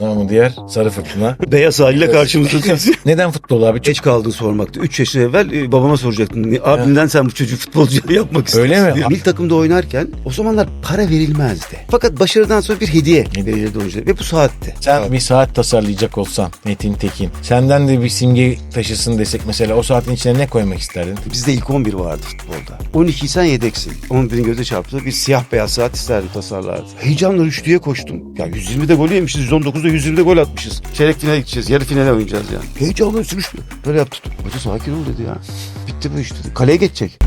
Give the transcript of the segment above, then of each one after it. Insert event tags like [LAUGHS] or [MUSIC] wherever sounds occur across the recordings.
namı diğer Sarı Fırtına. [LAUGHS] Beyaz haliyle karşımızda. [LAUGHS] Neden futbol abi? Geç kaldığını sormaktı. 3 yaş evvel e, babama soracaktım. Abimden sen bu çocuğu futbolcu yapmak istiyorsun. Öyle mi? diye. Milli takımda oynarken o zamanlar para verilmezdi. Fakat başarıdan sonra bir hediye verilirdi oyunculara. Ve bu saatte. sen bir saat tasarlayacak olsan Metin Tekin. Senden de bir simge taşısın desek mesela o saatin içine ne koymak isterdin? Bizde ilk 11 vardı futbolda. 12 sen yedeksin. 11'in göze çarptı. Bir siyah beyaz saat isterdim tasarlardı. Heyecanla rüştüye koştum. Ya 120'de gol yemişiz. 119'da 120'de gol atmışız. Çeyrek finale gideceğiz. Yarı finale oynayacağız yani. Heyecanla sürüştü. Böyle yaptı. Hoca sakin ol dedi ya. Bitti bu iş dedi. Kaleye geçecek.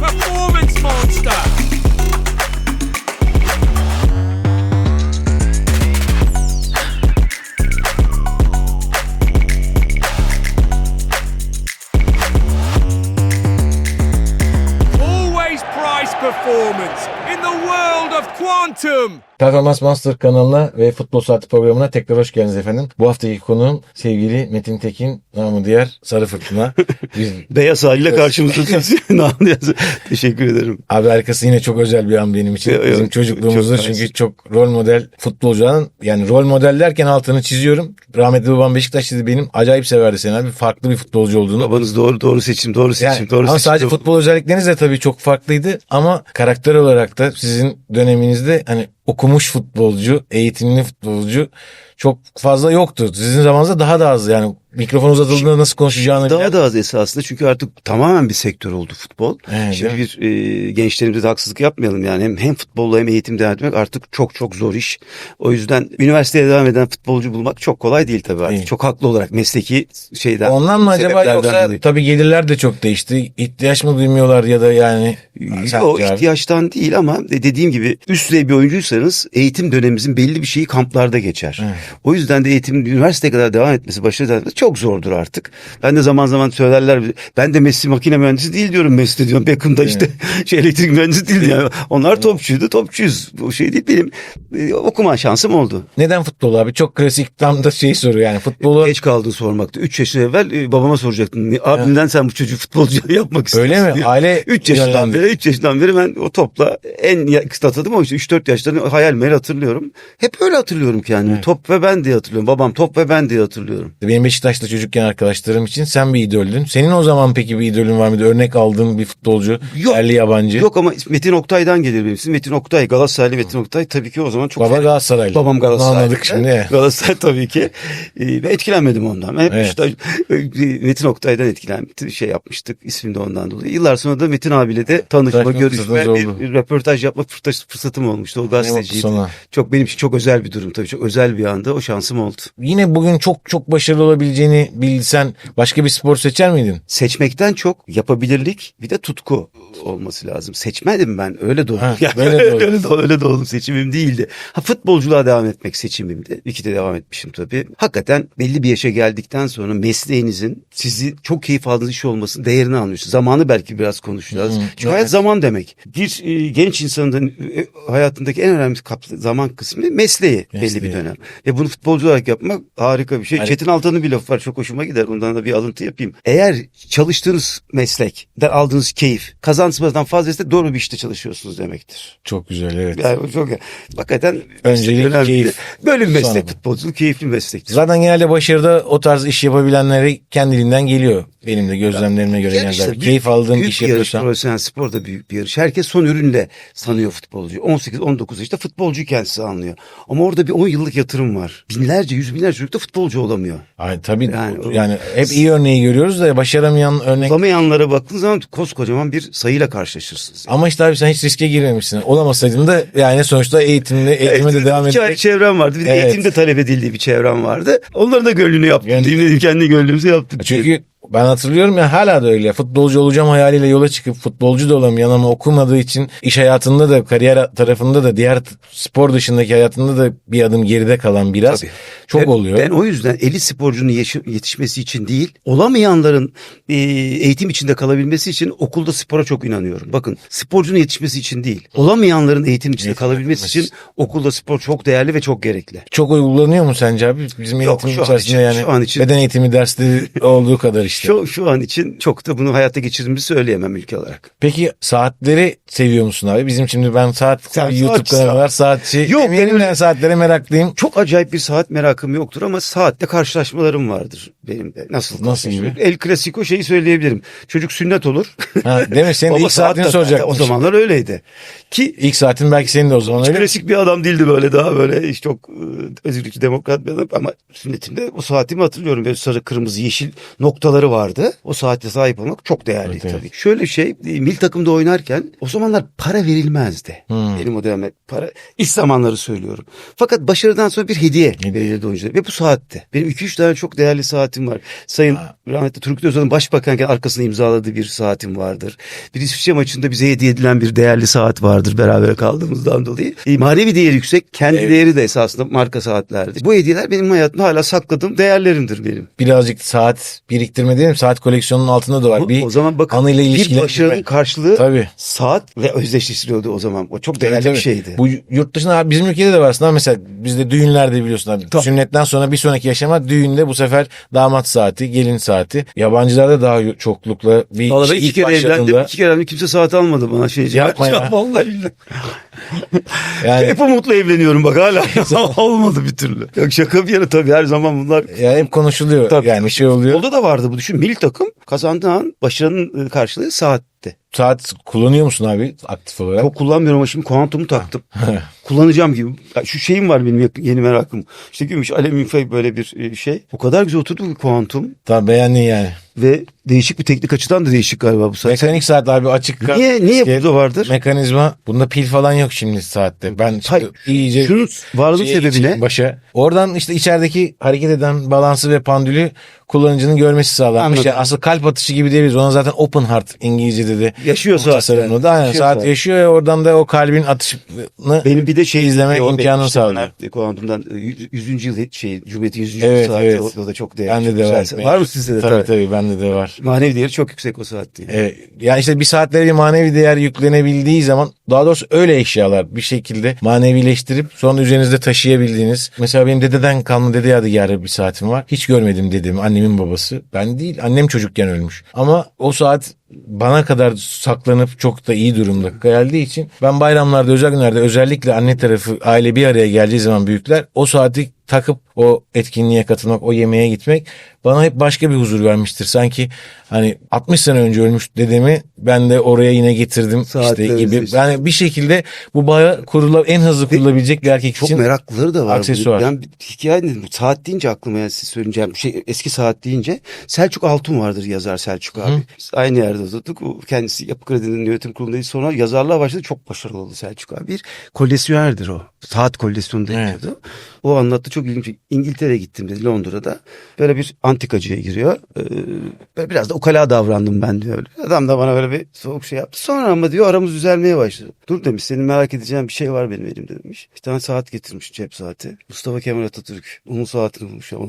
Performance monster. Always prize performance in the world of quantum. Performans Master kanalına ve Futbol Saati programına tekrar hoş geldiniz efendim. Bu haftaki konuğum sevgili Metin Tekin, namı diğer Sarı Fırtına. [LAUGHS] Biz, Beyaz haliyle karşımızda. [LAUGHS] Teşekkür ederim. abi arkası yine çok özel bir an benim için. Yok, Bizim çocukluğumuzda çok çünkü nice. çok rol model futbolcuların yani rol model derken altını çiziyorum. Rahmetli babam Beşiktaşlıydı benim. Acayip severdi seni abi. Farklı bir futbolcu olduğunu. Babanız doğru doğru seçim, doğru seçim, Yani, doğru ama seçim. sadece futbol özellikleriniz de tabii çok farklıydı ama karakter olarak da sizin döneminizde hani okumuş futbolcu, eğitimli futbolcu çok fazla yoktu. Sizin zamanınızda daha da az yani mikrofon uzatıldığında nasıl konuşacağını Daha bilen- da az esasında çünkü artık tamamen bir sektör oldu futbol. Evet, Şimdi bir e, gençlerimize haksızlık yapmayalım yani hem hem futbolla hem eğitim devam etmek artık çok çok zor iş. O yüzden üniversiteye devam eden futbolcu bulmak çok kolay değil tabii artık. Değil. Çok haklı olarak mesleki şeyden. Ondan mı acaba yoksa dolayı. tabii gelirler de çok değişti. İhtiyaç mı duymuyorlar ya da yani O ihtiyaçtan değil ama dediğim gibi üst düzey bir oyuncuysanız eğitim dönemimizin belli bir şeyi kamplarda geçer. Evet. O yüzden de eğitim üniversiteye kadar devam etmesi, etmesi çok zordur artık. Ben de zaman zaman söylerler ben de Messi makine mühendisi değil diyorum Messi diyorum. Beckham da işte [LAUGHS] şey elektrik mühendisi değil yani. Onlar topçuydu topçuyuz. Bu şey değil benim e, okuma şansım oldu. neden futbol abi? Çok klasik tam da şey soru yani futbolu Geç kaldığını sormaktı. 3 yaş evvel e, babama soracaktım. Abimden sen bu çocuğu futbolcu [LAUGHS] yapmak istiyorsun. Öyle mi? diye. Aile 3 yaşından beri 3 yaşından beri ben o topla en kısa atladım ama işte 3-4 yaşlarını hayal meyal hatırlıyorum. Hep öyle hatırlıyorum kendimi. Top ve ben diye hatırlıyorum. Babam top ve ben diye hatırlıyorum. Benim Beşiktaş'ta çocukken arkadaşlarım için sen bir idoldün. Senin o zaman peki bir idolün var mıydı? Örnek aldığın bir futbolcu, Yok. yerli yabancı. Yok ama Metin Oktay'dan gelir benim isim. Metin Oktay, Galatasaraylı Metin Oktay tabii ki o zaman çok... Baba Galatasaraylı. Babam Galatasaray. Anladık şimdi. Galatasaray tabii ki. Ee, ve etkilenmedim ondan. Hep Evet. işte, e, Metin Oktay'dan etkilenmiştim. Şey yapmıştık. ismini de ondan dolayı. Yıllar sonra da Metin abiyle de tanışma, Tanışma görüşme, bir, bir röportaj yapma fırsat- fırsatım olmuştu. O mutlu gazeteciydi. sana. Çok benim için çok özel bir durum tabii. Çok özel bir anda o şansım oldu. Yine bugün çok çok başarılı olabileceğini bilsen başka bir spor seçer miydin? Seçmekten çok yapabilirlik bir de tutku olması lazım. Seçmedim ben öyle doğdum. Ha, [LAUGHS] Yani böyle öyle, doğdun. öyle, doğ- öyle doğdum seçimim değildi. Ha, futbolculuğa devam etmek seçimimdi. İki de devam etmişim tabii. Hakikaten belli bir yaşa geldikten sonra mesleğinizin sizi çok keyif aldığınız iş olmasının değerini anlıyorsunuz. Zamanı belki biraz konuşacağız. Hı, Çünkü hayat zaman demek. Bir e, genç insanın e, hayatındaki en önemli kaplı zaman kısmı mesleği, belli Mesleği. bir dönem. Ve bunu futbolcu olarak yapmak harika bir şey. Yani- Çetin Altan'ın bir lafı var çok hoşuma gider. Bundan da bir alıntı yapayım. Eğer çalıştığınız meslekten aldığınız keyif kazancınızdan fazlaysa doğru bir işte çalışıyorsunuz demektir. Çok güzel evet. Yani çok hakikaten Öncelik önemli. keyif. Böyle bir meslek Sonra. futbolculuk keyifli bir meslektir. Zaten genelde başarıda o tarz iş yapabilenleri kendiliğinden geliyor. Benim de gözlemlerime göre Yani işte Keyif aldığım büyük iş bir yapıyorsam. profesyonel spor da büyük bir yarış. Herkes son ürünle sanıyor futbolcuyu. 18-19 yaşta futbolcu kendisi anlıyor. Ama orada bir 10 yıllık yatırım var. Binlerce, yüz binlerce çocuk da futbolcu olamıyor. Ay, tabii Yani yani, o- hep iyi örneği görüyoruz da başaramayan örnek. Olamayanlara baktığın zaman koskocaman bir sayıyla karşılaşırsınız. Ama işte abi sen hiç riske girmemişsin. Olamasaydın da yani sonuçta eğitimle eğitime de devam etmek. çevrem vardı. Bir de Evet. eğitimde talep edildiği bir çevrem vardı. Onların da gönlünü yaptım. Yani- Diyeyim dedim kendi gönlümüzü yaptık. Çünkü ben hatırlıyorum ya hala da öyle. Futbolcu olacağım hayaliyle yola çıkıp futbolcu da olamayan ama okumadığı için iş hayatında da kariyer tarafında da diğer spor dışındaki hayatında da bir adım geride kalan biraz Tabii. çok Ben- oluyor. Ben o yüzden elit sporcunun yetişmesi için değil, olamayanların e, eğitim içinde kalabilmesi için okulda spora çok inanıyorum. Bakın sporcunun yetişmesi için değil, olamayanların eğitim içinde Eğitim kalabilmesi için okulda spor çok değerli ve çok gerekli. Çok uygulanıyor mu sence abi? Bizim Yok, eğitim an içerisinde için- yani şu an için- beden eğitimi dersleri olduğu kadar işte. Şu, şu an için çok da bunu hayata geçirdiğimizi söyleyemem ülke olarak. Peki saatleri seviyor musun abi? Bizim şimdi ben saat Sen YouTube kanalı saat. var saatçi. Yok, Eminim benim- ben saatlere meraklıyım. Çok acayip bir saat merakı alakam yoktur ama saatte karşılaşmalarım vardır benim de. Nasıl? Nasıl gibi? El Clasico şeyi söyleyebilirim. Çocuk sünnet olur. Ha, değil mi? Senin ilk saatini saat soracaktım. O zamanlar öyleydi. Ki İlk saatin belki senin de o zaman öyle klasik bir adam değildi böyle daha böyle hiç çok e, özgürlükçü demokrat bir adam ama sünnetimde o saatimi hatırlıyorum. Böyle sarı kırmızı yeşil noktaları vardı. O saate sahip olmak çok değerli Evet, evet. tabii. Şöyle şey e, mil takımda oynarken o zamanlar para verilmezdi. Hmm. Benim o dönemde para ilk zamanları söylüyorum. Fakat başarıdan sonra bir hediye verilirdi oyunculara ve bu saatte. Benim 2-3 tane çok değerli saatim var. Sayın rahmetli Turgut Özal'ın başbakanken arkasına imzaladığı bir saatim vardır. Bir İsviçre maçında bize hediye edilen bir değerli saat vardır beraber kaldığımızdan dolayı. E, manevi değeri yüksek, kendi Evet. değeri de esasında marka saatlerdi. Bu hediyeler benim hayatımda hala sakladığım değerlerimdir benim. Birazcık saat biriktirme mi? Saat koleksiyonunun altında da var. Bir o zaman bakın anıyla bir başarının karşılığı Tabii. saatle özdeşleştiriyordu o zaman. O çok değerli Tabii, bir şeydi. Bu yurt dışında bizim ülkede de var aslında mesela bizde düğünlerde biliyorsun abi. Tabii. Sünnetten sonra bir sonraki yaşama düğünde bu sefer damat saati, gelin saati. Yabancılarda daha çoklukla bir Vallahi işte iki ilk kere evlendim. başladığında iki kere evlendim. Kimse saat almadı bana şey. Yapma ya. [LAUGHS] Vallahi billahi. [LAUGHS] yani Hep umutla evleniyorum bak hala. [LAUGHS] Olmadı bir türlü. Yok şaka bir yana tabii her zaman bunlar. yani hep konuşuluyor. Tabii. Yani şey oluyor. Yolda da vardı bu düşün. Mil takım kazandığı an başarının e, karşılığı saatti. Saat kullanıyor musun abi aktif olarak? Çok kullanmıyorum ama şimdi kuantumu taktım. [LAUGHS] Kullanacağım gibi. Ya Şu şeyim var benim yeni merakım. İşte gümüş, alüminyum fay böyle bir e, şey. O kadar güzel oturdu ki kuantum. Tamam beğendin yani. Ve değişik bir teknik açıdan da değişik galiba bu saat. Mekanik saat abi açık. kal- Niye, niye Şey, bu da vardır? Mekanizma. Bunda pil falan yok şimdi saatte. Ben işte Hayır, iyice Şunun varlığı şeye sebebi geçeyim ne? Başa. Oradan işte içerideki hareket eden balansı ve pandülü kullanıcının görmesi sağlanmış. Anladım. Yani aslında kalp atışı gibi diyebiliriz. Ona zaten open heart İngilizce'de de. Yaşıyor saat. tasarımda da. Aynen, Yaşıyor saat saat. yaşıyor ve oradan da o kalbin atışını Benim bir de şey izleme işte sağlıyor. Kuantumdan e, yüz- 100. yıl şey Cumhuriyet'in 100. Evet, yıl saati evet. o, da çok değerli. Bende de var. Var mı sizde de? Tabii Tabii. tabii bende de var. Manevi değeri çok yüksek o saat diye. Evet. Yani işte bir saatlere bir manevi değer yüklenebildiği zaman daha doğrusu öyle eşyalar bir şekilde manevileştirip sonra üzerinizde taşıyabildiğiniz. Mesela benim dededen kalma dede yadigarı bir saatim var. Hiç görmedim dedemi annemin babası. Ben değil annem çocukken ölmüş. Ama o saat bana kadar saklanıp çok da iyi durumda geldiği için ben bayramlarda özel günlerde özellikle anne tarafı aile bir araya geldiği zaman büyükler o saati takıp o etkinliğe katılmak, o yemeğe gitmek bana hep başka bir huzur vermiştir. Sanki hani 60 sene önce ölmüş dedemi ben de oraya yine getirdim Saatle işte gibi. özdeşleşti. Yani bir şekilde bu bağı kurula en hızlı kurulabilecek bir erkek Çok için meraklıları da var. aksesuar. Ben bir hikaye dedim. Saat deyince aklıma yani siz söyleyeceğim şey eski saat deyince Selçuk Altun vardır yazar Selçuk abi. Biz aynı yerde oturduk. O kendisi Yapı Kredi'nin yönetim kurulundaydı. Sonra yazarlığa başladı. Çok başarılı oldu Selçuk abi. Bir koleksiyonerdir o. Saat koleksiyonu da Evet. O anlattı çok ilginç. İngiltere'ye gittim dedi Londra'da. Böyle bir antikacıya giriyor. Ee, böyle biraz da ukala davrandım ben diyor. Adam da bana böyle bir soğuk şey yaptı. Sonra ama diyor aramız düzelmeye başladı. Dur demiş senin merak edeceğin bir şey var benim elimde demiş. Bir tane saat getirmiş cep saati. Mustafa Kemal Atatürk. Onun saatini bulmuş ama.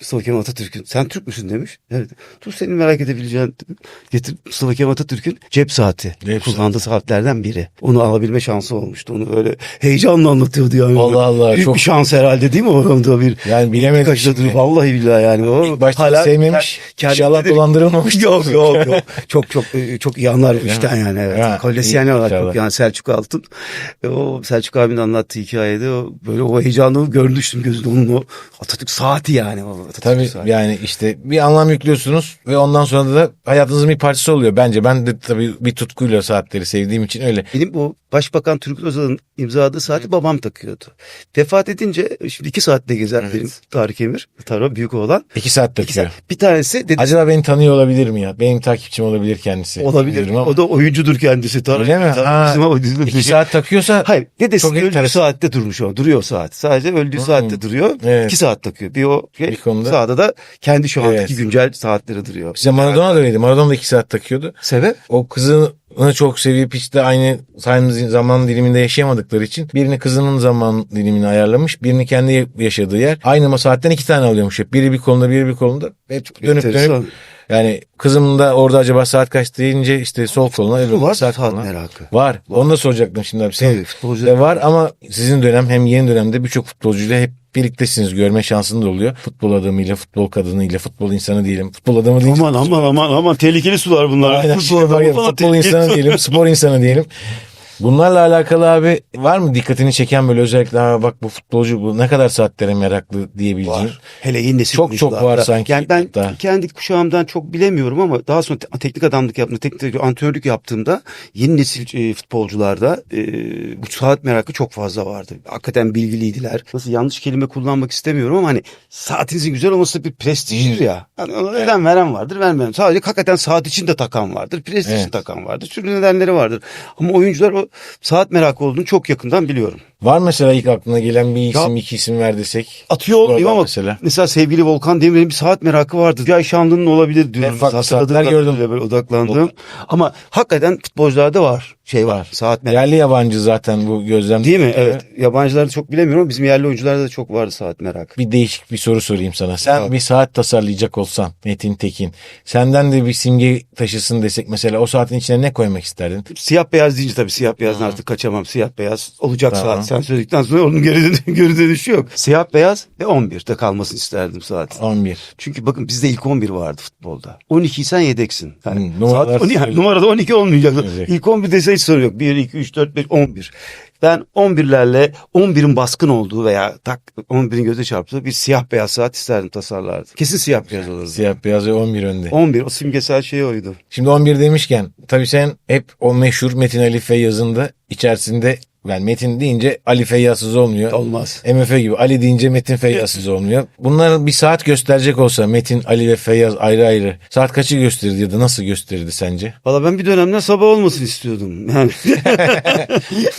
Mustafa Kemal Atatürk'ün. Sen Türk müsün demiş. Evet. Dur senin merak edebileceğin getir Mustafa Kemal Atatürk'ün cep saati. Cep Kullandığı saatlerden biri. Onu alabilme şansı olmuştu. Onu öyle heyecanla anlatıyordu yani. Allah Allah, Büyük çok- bir şans herhalde değil mi orada bir. Yani şimdi. dur vallahi billahi yani. O İlk başta hala- sevmemiş. İnşallah dolandırılmamış. [LAUGHS] Yok yok yok. [LAUGHS] çok çok e, çok iyi anlar işten yani. Evet. Ha, Kolesyoner iyi, olarak çok yani Selçuk Altın. E, O Selçuk abinin anlattığı hikayede o böyle o heyecanlı görmüştüm gözünde onun o Atatürk saati yani. O Atatürk Tabii saati. yani işte bir anlam yüklüyorsunuz ve ondan sonra da hayatınızın bir parçası oluyor bence. Ben de tabii bir tutkuyla saatleri sevdiğim için öyle. Benim bu Başbakan Turgut Özal'ın imzaladığı saati babam takıyordu. Vefat edince şimdi iki saatte gezer Evet. benim Tarık Emir. Tarık büyük oğlan. İki saat İki takıyor. saat. Bir tanesi dedi Acaba beni tanıyor olabilir mi ya? Benim takipçim olabilir kendisi. olabilir. Ama. O da oyuncudur kendisi. Tarık. Öyle mi? Tarık Ha, bizim dizide İki bir- saat takıyorsa Hayır dedesi Çok öldüğü enteresan. saatte durmuş o. Duruyor saat. Sadece öldüğü Hmm. saatte duruyor. Evet. İki saat takıyor. Bir o şey, Bir konuda. sağda da kendi şu andaki Evet. güncel saatleri duruyor. bize Maradona da öyleydi. Maradona da iki saat takıyordu. Sebep? O kızını çok sevip hiç de aynı zaman diliminde yaşayamadıkları için birini kızının zaman dilimini ayarlamış. Birini kendi yaşadığı yer. Aynı saatten iki tane alıyormuş hep. Biri bir kolunda biri bir kolunda. Hep dönüp dönüp yani kızım da orada acaba saat kaç deyince işte sol koluna öbür var saat saat koluna. merakı. Var. Onu da soracaktım şimdi abi. Senin Tabii, de var ama sizin dönem hem yeni dönemde birçok futbolcuyla hep birliktesiniz. Görme şansın da oluyor. Futbol adamıyla, futbol kadınıyla, futbol insanı diyelim. Futbol adamı deyince Aman aman aman aman tehlikeli sular bunlar. Aynen. Futbol var falan futbol insanı diyelim, spor insanı diyelim. Bunlarla alakalı abi var mı dikkatini çeken böyle özellikle "Ha bak bu futbolcu bu ne kadar saatlere meraklı diyebileceğin? Var. Hele yeni nesil Çok çok var sanki Yani ben hatta. kendi kuşağımdan çok bilemiyorum ama daha sonra te- teknik adamlık yaptığımda, teknik antrenörlük yaptığımda yeni nesil e, futbolcularda e, bu saat merakı çok fazla vardı. Hakikaten bilgiliydiler. Nasıl yanlış kelime kullanmak istemiyorum ama hani saatinizin güzel olması da bir prestijdir ya. Hani ona neden veren vardır, vermeyen. Sadece hakikaten saat için de takan vardır, prestij için Evet. takan vardır. Türlü nedenleri vardır. Ama oyuncular o saat merakı olduğunu çok yakından biliyorum. Var mesela ilk aklına gelen bir isim Ya- iki isim ver desek. Atıyor Oradan ama mesela. mesela. sevgili Volkan Demirel'in bir saat merakı vardı. Ay Şanlı'nın olabilir diyorum. En farklı saatler gördüm. Böyle odaklandığım. Ama hakikaten futbolcularda var. Şey var. Saat merakı. Yerli yabancı zaten bu gözlem. Değil mi? Evet. Yabancılarda çok bilemiyorum ama bizim yerli oyuncularda da çok vardı saat merakı. Bir değişik bir soru sorayım sana. Sen Tabii. bir saat tasarlayacak olsan Metin Tekin. Senden de bir simge taşısın desek mesela o saatin içine ne koymak isterdin? Siyah beyaz deyince tabii siyah beyazdan artık kaçamam. Siyah beyaz olacak Tamam. saat. Sen söyledikten sonra onun geri, [LAUGHS] geri dönüşü yok. Siyah beyaz ve 11'de kalmasını isterdim saat. 11. Çünkü bakın bizde ilk 11 vardı futbolda. 12 sen yedeksin. Yani Hmm, saat, on- yani söyle. numarada 12 olmayacak. Evet. İlk 11 dese hiç sorun yok. 1, 2, 3, 4, 5, 11. Ben 11'lerle 11'in baskın olduğu veya tak 11'in göze çarptığı bir siyah beyaz saat isterdim tasarlardım. Kesin siyah beyaz olurdu. Siyah beyaz ve 11 önde. 11 o simgesel şey oydu. Şimdi 11 demişken tabii sen hep o meşhur Metin Ali Feyyaz'ın da içerisinde yani Metin deyince Ali Feyyazsız olmuyor. Olmaz. MF gibi Ali deyince Metin Feyyazsız olmuyor. Bunlar bir saat gösterecek olsa Metin, Ali ve Feyyaz ayrı ayrı saat kaçı gösterirdi ya da nasıl gösterirdi sence? Valla ben bir dönemler sabah olmasını istiyordum. Yani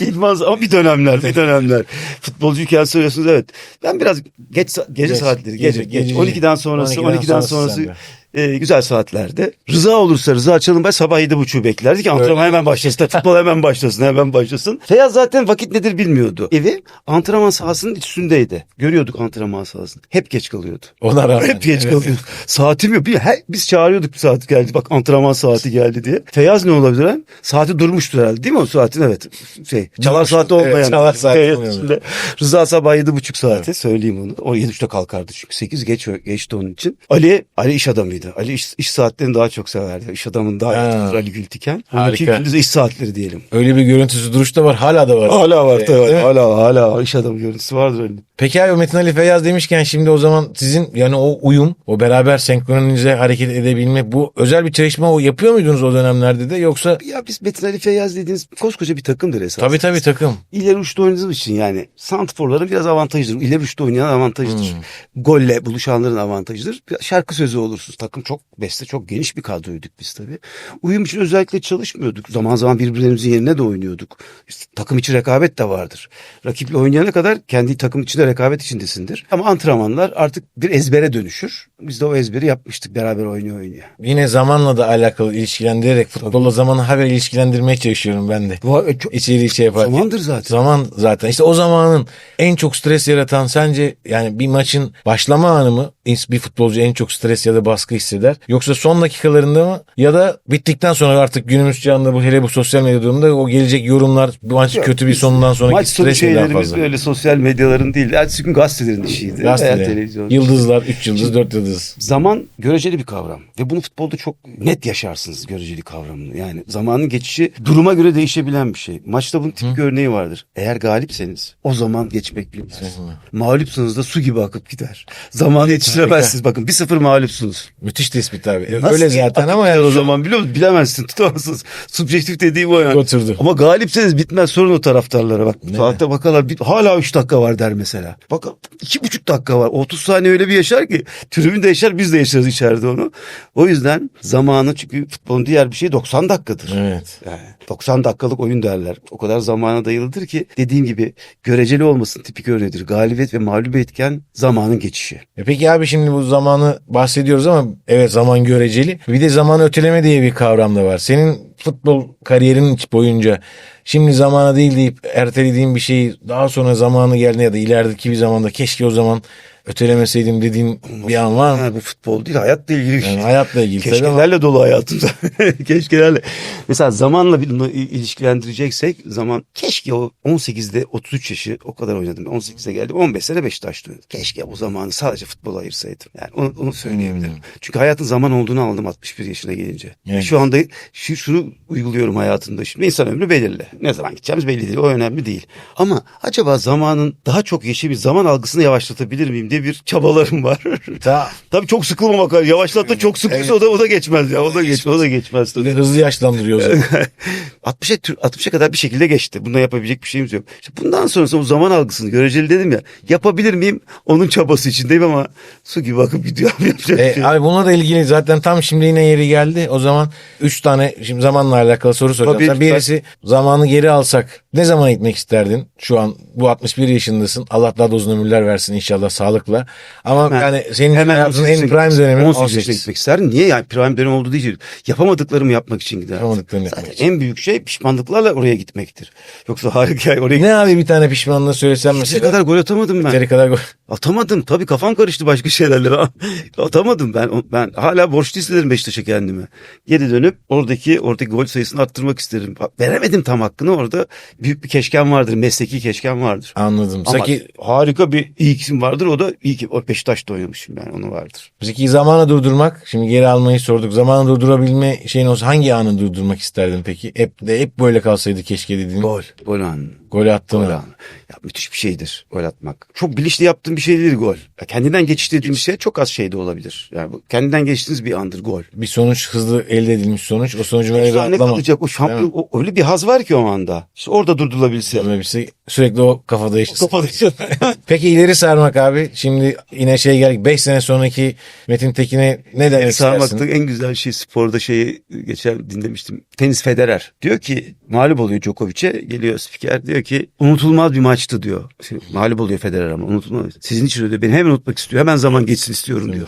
[LAUGHS] İlmaz ama bir dönemler, bir dönemler. Futbolcuyken söylüyorsunuz evet. Ben biraz geç gece, Geç, saatleri, gece, gece, gece. 12'den sonrası, 12'den 12'den, sonrası sonrası. E, güzel saatlerde. Rıza olursa Rıza Çalınbay sabah 7.30 beklerdi ki antrenman hemen başlasın. Futbol hemen başlasın, hemen başlasın. Feyyaz zaten vakit nedir bilmiyordu. Evi antrenman sahasının üstündeydi. Görüyorduk antrenman sahasını. Hep geç kalıyordu. Ona rağmen. Hep geç Evet. kalıyorduk. Saatim yok. Bir, her, biz çağırıyorduk bir saat geldi. Bak antrenman saati geldi diye. Feyyaz ne olabilir? ha? Saati durmuştur herhalde değil mi o saatin? Evet. Şey, çalar saati olmayan. Evet, çalar saati olmayan. Rıza sabah yedi buçuk saate söyleyeyim onu. O yedi kalkardı çünkü. Sekiz geç geçti onun için. Ali, Ali iş adamıydı. Ali iş, iş saatlerini daha çok severdi. İş adamını daha Ha. yaptırır Ali Gültiken. Harika. Harika. Gündüz iş saatleri diyelim. Öyle bir görüntüsü duruşta var hala da var. Hala var Ee, tabii. değil mi? Hala hala iş adamı görüntüsü vardır öyle. Peki abi Metin Ali Feyyaz demişken şimdi o zaman sizin yani o uyum, o beraber senkronize hareket edebilme bu özel bir çalışma o yapıyor muydunuz o dönemlerde de yoksa Ya biz Metin Ali Feyyaz dediğiniz koskoca bir takımdır esas. tabii tabii takım. İleri uçta oynadığımız için yani santrforların biraz avantajıdır. İleri uçta oynayan avantajıdır. Golle buluşanların avantajıdır. Şarkı sözü olursunuz. Takım çok beste, çok geniş bir kadroyduk biz tabii. Uyum için özellikle çalışmıyorduk. Zaman zaman birbirlerimizin yerine de oynuyorduk. İşte takım içi rekabet de vardır. Rakiple oynayana kadar kendi takım içinde rekabet içindesindir. Ama antrenmanlar artık bir ezbere dönüşür. Biz de o ezberi yapmıştık beraber oynuyor oynuyor. Yine zamanla da alakalı ilişkilendirerek futbolla zamanı haber ilişkilendirmeye çalışıyorum ben de. Vay, çok- İçeriği şey yaparken. Zamandır zaten. Zaman zaten. İşte o zamanın en çok stres yaratan sence yani bir maçın başlama anı mı bir futbolcu en çok stres ya da baskı hisseder? Yoksa son dakikalarında mı? Ya da bittikten sonra artık günümüz çağında bu hele bu sosyal medya durumunda o gelecek yorumlar maç Yok, kötü bir sonundan sonraki Maç sonu stres mi daha şeylerimiz fazla? böyle sosyal medyaların değil. Ertesi gün gazetelerin işiydi. Televizyon. Yıldızlar, 3 yıldız, 4 yıldız. Zaman göreceli bir kavram ve bunu futbolda çok net yaşarsınız göreceli kavramını. Yani zamanın geçişi duruma göre değişebilen bir şey. Maçta bunun tipik örneği vardır. Eğer galipseniz o zaman geçmek bilmez. Mağlupsunuz da su gibi akıp gider. Zamanı yetiştiremezsiniz. Bakın 1-0 mağlupsunuz. Müthiş tespit abi. Nasıl Öyle zaten ama yani o zaman biliyor musun? Bilemezsin tutamazsınız. Subjektif dediğim o yani. Oturdu. Ama galipseniz bitmez sorun o taraftarlara. Bak saatte bakarlar bit- hala 3 dakika var der mesela. Bak 2,5 dakika var. 30 saniye öyle bir yaşar ki. Tribün de yaşar biz de yaşarız içeride onu. O yüzden zamanı çünkü futbolun diğer bir şey 90 dakikadır. Evet. Yani 90 dakikalık oyun derler. O kadar zamana dayalıdır ki dediğim gibi göreceli olmasın tipik örneğidir. Galibiyet ve mağlubiyetken zamanın geçişi. E peki abi şimdi bu zamanı bahsediyoruz ama evet zaman göreceli. Bir de zaman öteleme diye bir kavram da var. Senin futbol kariyerinin boyunca şimdi zamana değil deyip ertelediğin bir şeyi daha sonra zamanı geldiğinde ya da ilerideki bir zamanda keşke o zaman ötelemeseydim dediğin bir an var mı? Ha, bu futbol değil hayatla ilgili bir şey. Yani hayatla ilgili tabii ama Keşkelerle dolu hayatımda. [LAUGHS] Keşkelerle. Mesela zamanla bir ilişkilendireceksek zaman keşke o 18'de 33 yaşı o kadar oynadım. 18'e geldim 15 sene Beşiktaş'ta oynadım. Keşke o zamanı sadece futbola ayırsaydım. Yani onu, onu söyleyebilirim. Çünkü hayatın zaman olduğunu aldım 61 yaşına gelince. Hmm. Evet. Şu anda şu, şunu uyguluyorum hayatımda şimdi. İnsan ömrü belirli. Ne zaman gideceğimiz belli değil. O önemli değil. Ama acaba zamanın daha çok yaşayıp zaman algısını yavaşlatabilir miyim diye bir çabalarım var. [LAUGHS] ta, Tabii çok sıkılmamak lazım. Yavaşlat da çok sıkıysa o da o da geçmez ya. O da geç o da geçmez de hızlı yaşlandırıyor o [LAUGHS] zaman. 60'a tür- 60'a kadar bir şekilde geçti. Bunda yapabilecek bir şeyimiz yok. İşte bundan sonrası o zaman algısını göreceli dedim ya. Yapabilir miyim? Onun çabası içindeyim ama su gibi akıp gidiyor. [LAUGHS] Yapacak E, şey abi bununla da ilgili zaten tam şimdi yine yeri geldi. O zaman 3 tane şimdi zamanla alakalı soru soracağım. Tabii, birisi zamanı geri alsak ne zaman gitmek isterdin? Şu an bu 61 yaşındasın. Allah daha da uzun ömürler versin inşallah sağlıkla. Ama Hemen- yani senin Hemen hayatının 18 en prime dönemi 18 18. yaşına gitmek isterdim. Niye yani prime dönem oldu diyeceğim. Yapamadıklarımı yapmak için giderdim. Yapamadıklarını Zaten yapmak için. en büyük şey pişmanlıklarla oraya gitmektir. Yoksa [LAUGHS] harika oraya Ne abi bir tane pişmanlığı söylesem mesela. kadar gol atamadım ben. Yeteri kadar gol. Atamadım tabii kafam karıştı başka [LAUGHS] şeylerle. Atamadım ben ben hala borçlu hissederim Beşiktaş'a kendimi. Geri dönüp oradaki oradaki gol sayısını arttırmak isterim. Veremedim tam hakkını orada büyük bir keşken vardır mesleki keşken vardır. Anladım. Ama Peki, harika bir iyi isim vardır o da iyi ki o Beşiktaş'ta oynamışım yani onu vardır. peki zamanı durdurmak. Şimdi geri almayı sorduk. Zamanı durdurabilme şeyin olsa hangi anı durdurmak isterdin peki? Hep de hep böyle kalsaydı keşke dediğin. Gol. Gol anı. Gol attın Gol. Ya müthiş bir şeydir gol atmak. Çok bilinçli yaptığım bir şey değil gol. Ya kendinden geçiş dediğimiz şey çok az şeyde olabilir. Yani bu kendinden geçtiğiniz bir andır gol. Bir sonuç hızlı elde edilmiş sonuç. O sonucu böyle bir Efsane atlama. kalacak o şampiyon o, öyle bir haz var ki o anda. İşte orada durdurulabilse. Şey sürekli o kafada yaşasın. Kafada yaşasın. [LAUGHS] Peki ileri sarmak abi. Şimdi yine şey geldik. 5 sene sonraki Metin Tekin'e ne demek Sarmakta istersin? en güzel şey sporda şeyi geçen dinlemiştim. Tenis Federer diyor ki mağlup oluyor Djokovic'e geliyor spiker diyor ki unutulmaz bir maçtı diyor. Şimdi, mağlup oluyor Federer ama unutulmaz. Sizin için öyle beni hemen unutmak istiyor. Hemen zaman geçsin istiyorum diyor.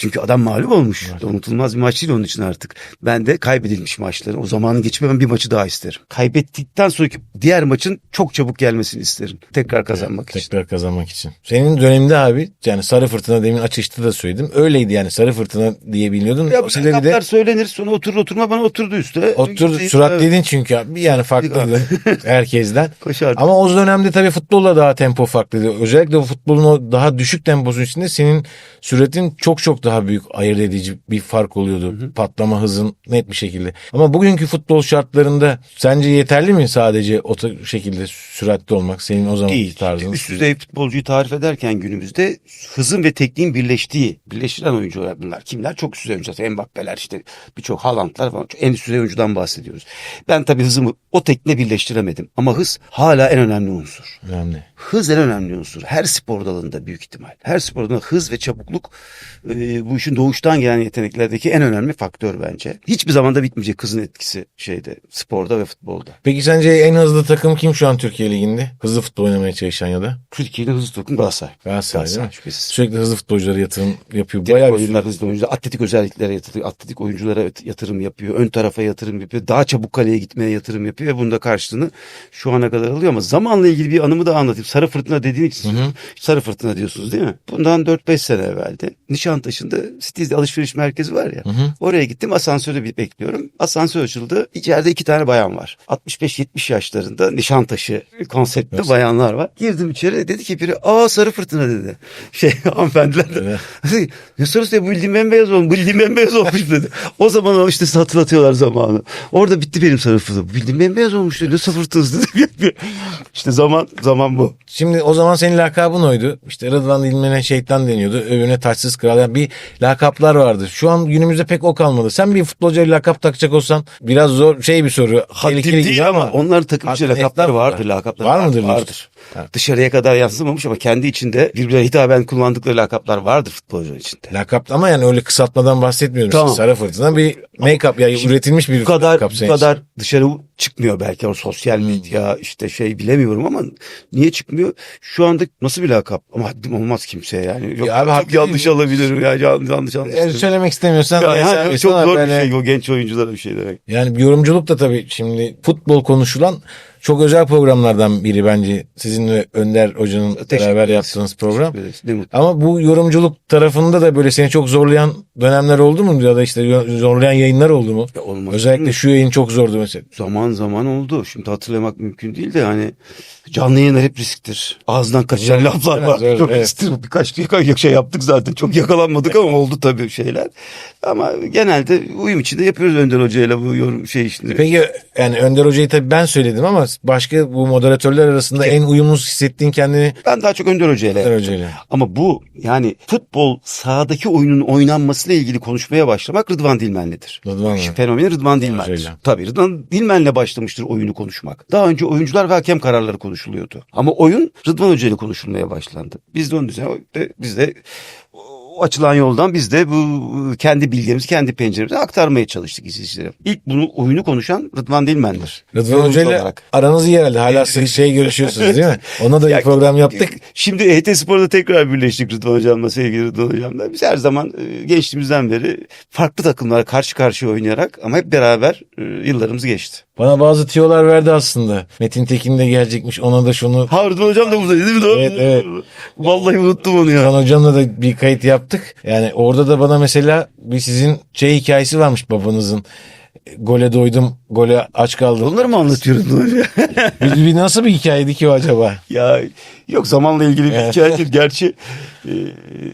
Çünkü adam mağlup olmuş. Unutulmaz bir maç değil onun için artık. Ben de kaybedilmiş maçları o zamanı geçmeden bir maçı daha isterim. Kaybettikten sonraki diğer maçın çok çabuk gelmesini isterim. Tekrar kazanmak için. Tekrar kazanmak için. Senin döneminde abi yani Sarı Fırtına demin açışta da söyledim. Öyleydi yani Sarı Fırtına diye biliniyordun. Ya bu de söylenir sonra oturur oturma bana oturdu üstüne. otur Şey, surat evet. dedin çünkü abi. Yani farklıydı [LAUGHS] herkesten. Koşardı. Ama o dönemde tabii futbolla daha tempo farklıydı. Özellikle futbolun o daha düşük temposunun içinde senin süretin çok çok daha büyük ayırt edici bir fark oluyordu. Patlama hızın net bir şekilde. Ama bugünkü futbol şartlarında sence yeterli mi sadece o şekilde süratli olmak senin o zamanki değil. tarzın? Üst düzey futbolcuyu tarif ederken günümüzde hızın ve tekniğin birleştiği, birleştiren oyuncular bunlar. Kimler? Çok üst düzey oyuncular. Mbappe'ler işte birçok Haaland'lar falan. En üst düzey oyuncudan bahsediyoruz. Ben tabii hızımı o tekne birleştiremedim. Ama hız hala en önemli unsur. Önemli. Hız en önemli unsur. Her spor dalında büyük ihtimal. Her spor dalında hız ve çabukluk e, bu işin doğuştan gelen yeteneklerdeki en önemli faktör bence. Hiçbir zaman da bitmeyecek hızın etkisi şeyde sporda ve futbolda. Peki sence en hızlı takım kim şu an Türkiye Ligi'nde? Hızlı futbol oynamaya çalışan ya da? Türkiye'nin hızlı takım Galatasaray. Galatasaray değil mi? şüphesiz. Sürekli hızlı futbolculara yatırım yapıyor. Teknik Bayağı oyuncular, hızlı oyuncular, atletik özelliklere yatırım, atletik oyunculara yatırım yapıyor. Ön tarafa yatırım yapıyor. Daha çabuk kaleye gitmeye yatırım yapıyor ve bunda karşılığını şu ana kadar alıyor ama zamanla ilgili bir anımı da anlatayım. Sarı fırtına dediğin için sarı fırtına diyorsunuz değil mi? Bundan 4-5 sene evveldi. Nişantaşı'nda Cities'de alışveriş merkezi var ya. Oraya gittim asansörü bir bekliyorum. Asansör açıldı. İçeride iki tane bayan var. 65-70 yaşlarında Nişantaşı konseptli bayanlar var. Girdim içeri dedi ki biri aa sarı fırtına dedi. [LAUGHS] Şey hanımefendiler de. sarısı [LAUGHS] ya bu bildiğim bembeyaz olmuş. Bildiğim bembeyaz olmuş dedi. O zaman o işte hatırlatıyorlar zamanı. Orada bitti benim sarı fırtına. Bildiğim bembeyaz olmuş dedi. Ne sarı fırtınası [LAUGHS] dedi. işte zaman zaman bu. Şimdi o zaman senin lakabın oydu. İşte Rıdvan Dilmen'e şeytan deniyordu. Öbürüne taçsız kral. Yani bir lakaplar vardı. Şu an günümüzde pek o kalmadı. Sen bir futbolcuya lakap takacak olsan biraz zor şey bir soru. Tehlikeli değil gibi ama onların takımcı lakapları vardır. var. Lakaplar Var mıdır? Vardır. Ha. Dışarıya kadar yansımamış ama kendi içinde birbirine hitaben kullandıkları lakaplar vardır futbolcunun içinde. Lakap ama yani öyle kısaltmadan bahsetmiyorum. Tamam. Sarı fırtına bir make-up ya üretilmiş bir Bu kadar lakap bu senin için. kadar dışarı çıkmıyor belki o sosyal Hmm. medya işte şey bilemiyorum ama niye çıkmıyor? Şu anda nasıl bir lakap? Ama haddim olmaz kimseye yani. Yok, Ya abi çok yanlış alabilirim ya yanlış yanlış Eğer söylemek istemiyorsan Ya, yani çok zor bir şey o genç oyunculara bir şey demek. Yani yorumculuk da tabii şimdi futbol konuşulan çok özel programlardan biri bence sizin ve Önder Hoca'nın beraber yaptığınız program. Ama bu yorumculuk tarafında da böyle seni çok zorlayan dönemler oldu mu? Ya da işte zorlayan yayınlar oldu mu? Ya olmaz Özellikle mı? şu yayın çok zordu mesela. Zaman zaman oldu. Şimdi hatırlamak mümkün değil de hani canlı yayınlar hep risktir. Ağzından kaçan laflar Evet, var. evet, çok evet. risktir. Birkaç şey yaptık zaten. Çok yakalanmadık ama oldu tabii şeyler. Ama genelde uyum içinde yapıyoruz Önder Hoca ile bu yorum şey işte. Peki yani Önder Hoca'yı tabii ben söyledim ama başka bu moderatörler arasında en uyumlu hissettiğin kendini Ben daha çok Önder Hoca ile. Önder Hoca'yla. Ama bu yani futbol sahadaki oyunun oynanmasıyla ilgili konuşmaya başlamak Rıdvan Dilmenli'dir. Rıdvan mı? fenomeni Rıdvan Dilmen'dir. Hocayla. Tabii Rıdvan Dilmen'le başlamıştır oyunu konuşmak. Daha önce oyuncular ve hakem kararları konuşuluyordu. Ama oyun Rıdvan Hoca ile konuşulmaya başlandı. Biz de onun üzerine biz de açılan yoldan biz de bu kendi bilgilerimizi kendi penceremize aktarmaya çalıştık izleyicilere. İlk bunu oyunu konuşan Rıdvan Dilmen'dir. Rıdvan Hoca'yla olarak. aranız iyi herhalde. Hala şey görüşüyorsunuz değil mi? [LAUGHS] Ona da bir program yaptık. Şimdi ET Spor'da tekrar birleştik Rıdvan Hocam'la sevgili Rıdvan Hocam'la. Biz her zaman e, gençliğimizden beri farklı takımlara karşı karşıya oynayarak ama hep beraber e, yıllarımız geçti. Bana bazı tiyolar verdi aslında. Metin Tekin de gelecekmiş. Ona da şunu Ha Rıdvan Hocam da buradaydı değil mi? Evet, evet. Vallahi unuttum onu ya. Kan hocamla da bir kayıt yaptık. Yani orada da bana mesela bir sizin şey hikayesi varmış babanızın. Gole doydum, gole aç kaldım. Onları mı anlatıyoruz Hoca? bir, bir nasıl bir hikayeydi ki o acaba? ya yok zamanla ilgili bir hikaye değil. Gerçi e,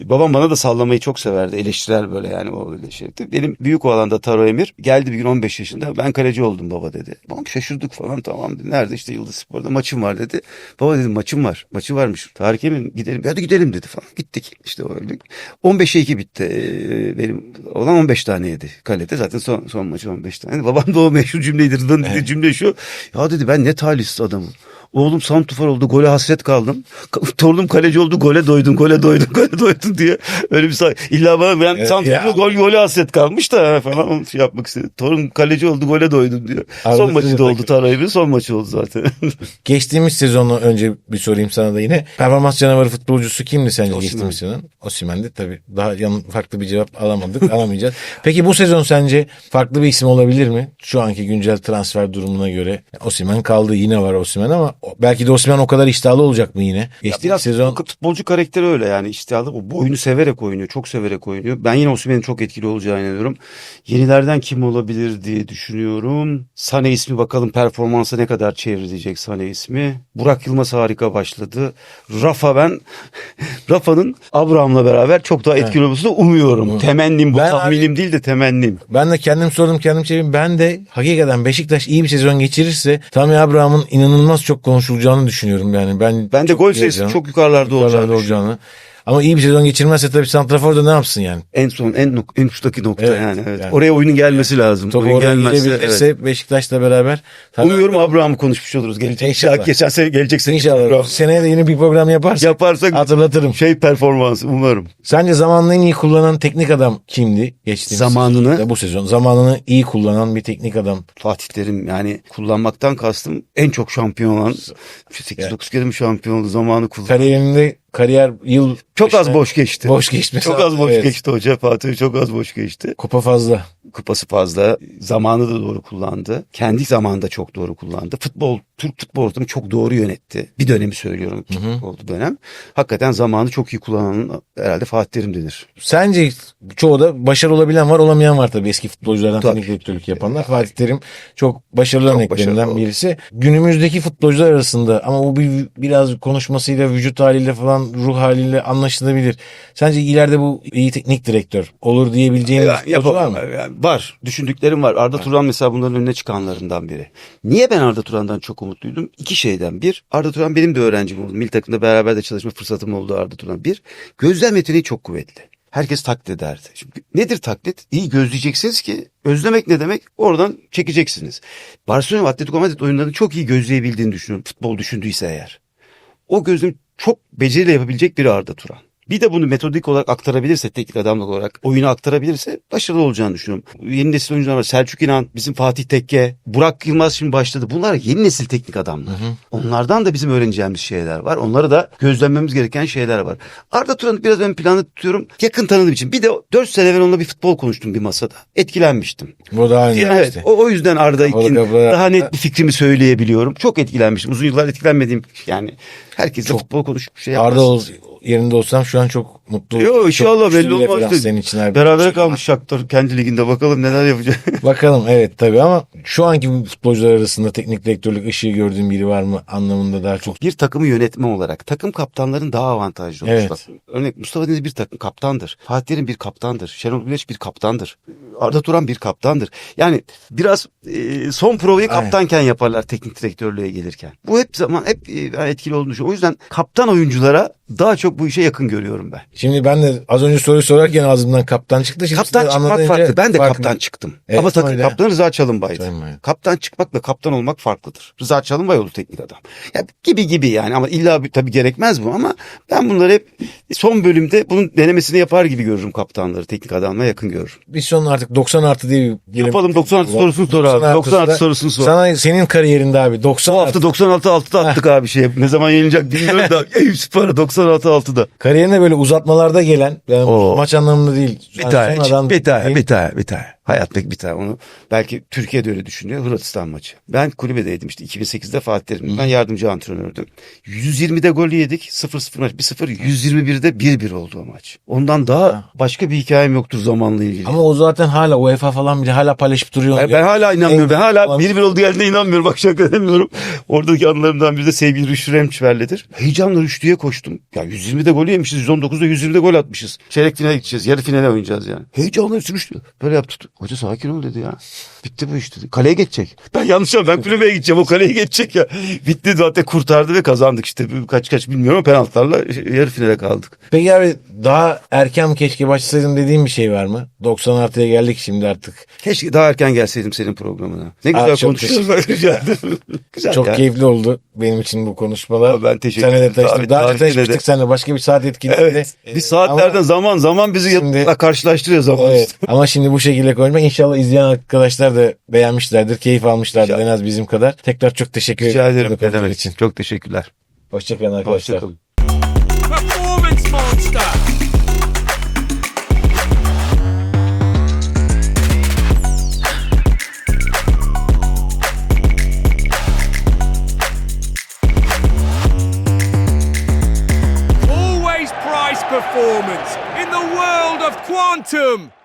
babam bana da sallamayı çok severdi. Eleştirel böyle yani o öyle şeydi. Benim büyük oğlan da Taro Emir geldi bir gün 15 yaşında. Ben kaleci oldum baba dedi. Babam şaşırdık falan tamam dedi. Nerede işte Yıldız Spor'da maçım var dedi. Baba dedim maçım var. Maçı varmış. Tarık Emin gidelim. Hadi gidelim dedi falan. Gittik. İşte öyle. 15'e 2 bitti. E, benim olan 15 tane yedi kalede. Zaten son, son maçı 15 tane. Babam da o meşhur cümleydi. Rıdvan'ın dediği cümle şu. Ya dedi ben ne talihsiz adamım. Oğlum santufor oldu gole hasret kaldım. Ka- Torunum kaleci oldu gole doydum gole doydum [LAUGHS] gole doydum diye. Öyle bir say. İlla bana ben Evet, santufor gol gole hasret kalmış da falan [LAUGHS] şey yapmak istedi. Torun kaleci oldu gole doydum diyor. Arada son maçı da oldu Taray'ın son maçı oldu zaten. [LAUGHS] Geçtiğimiz sezonu önce bir sorayım sana da yine. Performans canavarı futbolcusu kimdi sence Osimhen. geçtiğimiz sezon? Osimhen'di tabii. Daha yan, farklı bir cevap alamadık, alamayacağız. Peki bu sezon sence farklı bir isim olabilir mi? Şu anki güncel transfer durumuna göre. Osimhen kaldı yine var Osimhen ama belki de Osimhen o kadar iştahlı olacak mı yine? Geçtiğimiz Biraz sezon futbolcu karakteri öyle yani iştihlı. O bu oyunu severek oynuyor. Çok severek oynuyor. Ben yine Osimhen'in çok etkili olacağını inanıyorum. Yenilerden kim olabilir diye düşünüyorum. Sane ismi bakalım performansa ne kadar çevrilecek Sane ismi. Burak Yılmaz harika başladı. Rafa ben [LAUGHS] Rafa'nın Abraham'la beraber çok daha etkili olmasını umuyorum. Temennim bu Ben tahminim değil de temennim. Ben de kendim sordum kendim çevirdim. Ben de hakikaten Beşiktaş iyi bir sezon geçirirse Tammy Abraham'ın inanılmaz çok konuşulacağını düşünüyorum yani. Ben Ben de çok gol sayısı çok yukarılarda yukarılarda olacağını olacağını. Ama iyi bir sezon geçirmezse tabii Santrafor da ne yapsın yani? En son en, nok- en uçtaki nokta Evet, yani, evet. yani. Oraya oyunun gelmesi lazım. Top Oyun gelmezse, evet. Beşiktaş'la beraber. Tabii- Umuyorum Abraham'ı konuşmuş oluruz. Gelecek İnşallah. Geçen sene gelecek sene. İnşallah. Abraham. Seneye de yeni bir program yaparsak Yaparsak hatırlatırım. şey performansı umarım. Sence zamanını en iyi kullanan teknik adam kimdi geçtiğimiz Zamanını- sezon? bu sezon? Zamanını iyi kullanan bir teknik adam. Fatih Terim yani kullanmaktan kastım en çok şampiyon olan 8-9 kere mi şampiyon oldu zamanı kullan. Kariyerinde kariyer yıl Çok az işte boş geçti. boş geçmesi. Çok az boş Evet. geçti hoca Fatih çok az boş geçti. Kupa fazla. Kupası fazla. Zamanı da doğru kullandı. Kendi zamanında çok doğru kullandı. Futbol, Türk futbol ortamı çok doğru yönetti. Bir dönemi söylüyorum. Oldu dönem. Hakikaten zamanı çok iyi kullanan herhalde Fatih Terim denir. Sence çoğu da başarılı olabilen var olamayan var tabii eski futbolculardan Tabii. teknik direktörlük yapanlar. Fatih Terim çok başarılı Çok örneklerinden başarılı. birisi. Günümüzdeki futbolcular arasında ama bu bir, biraz konuşmasıyla, vücut haliyle falan ruh haliyle anlaşılabilir. Sence ileride bu iyi teknik direktör olur diyebileceğin Ya, bir futbolcu var mı? Yani var. Düşündüklerim var. Arda Turan mesela bunların önüne çıkanlarından biri. Niye ben Arda Turan'dan çok umutluydum? İki şeyden. Bir, Arda Turan benim de öğrencim oldu. Milli takımda beraber de çalışma fırsatım oldu Arda Turan. Bir, gözlem yeteneği çok kuvvetli. Herkes taklit ederdi. Şimdi nedir taklit? İyi gözleyeceksiniz ki özlemek ne demek? Oradan çekeceksiniz. Barcelona Atletico Madrid oyunlarını çok iyi gözleyebildiğini düşünüyorum. Futbol düşündüyse eğer. O gözlem çok beceriyle yapabilecek biri Arda Turan. Bir de bunu metodik olarak aktarabilirse, teknik adamlık olarak oyuna aktarabilirse başarılı olacağını düşünüyorum. Yeni nesil oyuncular var. Selçuk İnan, bizim Fatih Tekke, Burak Yılmaz şimdi başladı. Bunlar yeni nesil teknik adamlar. Onlardan da bizim öğreneceğimiz şeyler var. Onları da gözlemlememiz gereken şeyler var. Arda Turan'ı biraz ön planda tutuyorum. Yakın tanıdığım için. Bir de 4 sene evvel onunla bir futbol konuştum bir masada. Etkilenmiştim. Bu daha önce Yani evet, işte. o, o yüzden Arda kapılar- daha net bir fikrimi söyleyebiliyorum. Çok etkilenmiştim. Uzun yıllar etkilenmediğim yani herkesle futbol konuşup şey Arda yapmaz. ol, yerinde olsam şu an çok mutlu. Yo çok inşallah belli olmaz. Senin için abi. Berabere kalmış Shakhtar kendi liginde bakalım neler yapacak. [LAUGHS] Bakalım evet tabii ama şu anki futbolcular arasında teknik direktörlük ışığı gördüğün biri var mı anlamında daha çok. bir takımı yönetme olarak takım kaptanların daha avantajlı olmuş. Evet. Bak, örnek Mustafa Deniz bir takım kaptandır. Fatih Terim bir kaptandır. Şenol Güneş bir kaptandır. Arda Turan bir kaptandır. Yani biraz e, son provayı Aynen. kaptanken yaparlar teknik direktörlüğe gelirken. Bu hep zaman hep e, etkili olduğunu düşünüyorum. O yüzden kaptan oyunculara daha çok bu işe yakın görüyorum ben. Şimdi ben de az önce soruyu sorarken ağzımdan kaptan çıktı. Şimdi Kaptan çıkmak farklı. Ben de farklı. kaptan çıktım. Evet, Ama takım öyle. kaptanı Rıza Çalınbay'dı. Çalınbay. Kaptan çıkmakla kaptan olmak farklıdır. Rıza Çalınbay oldu teknik adam. Ya gibi gibi yani ama illa tabii gerekmez bu ama ben bunları hep son bölümde bunun denemesini yapar gibi görürüm kaptanları. Teknik adamla yakın görürüm. Biz son artık 90 artı diye bir Yapalım 90 artı sorusunu sor abi. 90 artı sorusunu sor. Sana senin kariyerinde abi 90 Bu hafta 96 6'da attık abi şey. Ne zaman yenilecek bilmiyorum da. [LAUGHS] Eyüp Spor'a 96 6'da. kariyerine böyle uzatmalarda gelen yani Oo. maç anlamında değil. Bir Yani tane, sonradan- bir tane, bir tane, bir tane. Hayattaki bir tane. Onu belki Türkiye'de öyle düşünüyor. Hırvatistan maçı. Ben kulübedeydim işte 2008'de Fatih Terim. Ben yardımcı antrenördüm. 120'de gol yedik. 0-0 maç 1-0. 121'de 1-1 oldu o maç. Ondan daha başka bir hikayem yoktur zamanla ilgili. Ama o zaten hala UEFA falan bile hala paylaşıp duruyor. Ben, ben hala inanmıyorum. Ben hala Olan- 1-1 oldu geldiğine inanmıyorum. Bak şaka demiyorum. Oradaki anılarımdan biri de sevgili Rüştü Remçver'ledir. Heyecanla Rüştü'ye koştum. Ya 120'de gol yemişiz. 119'da 120'de gol atmışız. Çeyrek finale gideceğiz. Yarı finale oynayacağız yani. Heyecanla Rüştü. Böyle yaptı. Hoca sakin ol dedi ya. Bitti bu iş dedi. Kaleye geçecek. Ben yanlış yaptım. Ben kulübeye gideceğim. O kaleye geçecek ya. Bitti zaten kurtardı ve kazandık işte. Kaç kaç bilmiyorum ama penaltılarla yarı finale kaldık. Peki abi daha erken keşke başlasaydım dediğim bir şey var mı? 90 artıya geldik şimdi artık. Keşke daha erken gelseydim senin programına. Ne güzel Aa, çok konuşuyoruz. [LAUGHS] güzel Çok ya. keyifli oldu benim için bu konuşmalar. Aa, ben teşekkür ederim. tanıştık. Davet- Daha önce tanışmıştık seninle başka bir saat etkinliğinde. Evet. Ee, Bir saatlerden ama- zaman zaman bizi Şimdi- karşılaştırıyor zaman Evet. işte. Ama şimdi bu şekilde konuşmak inşallah izleyen arkadaşlar da beğenmişlerdir, keyif almışlardır İnşallah. en az bizim kadar. Tekrar çok teşekkür Rica ederim. ederim. Ne demek için. Çok teşekkürler. Hoşçakalın arkadaşlar. Hoşçakalın. Monster. Performance in the world of quantum.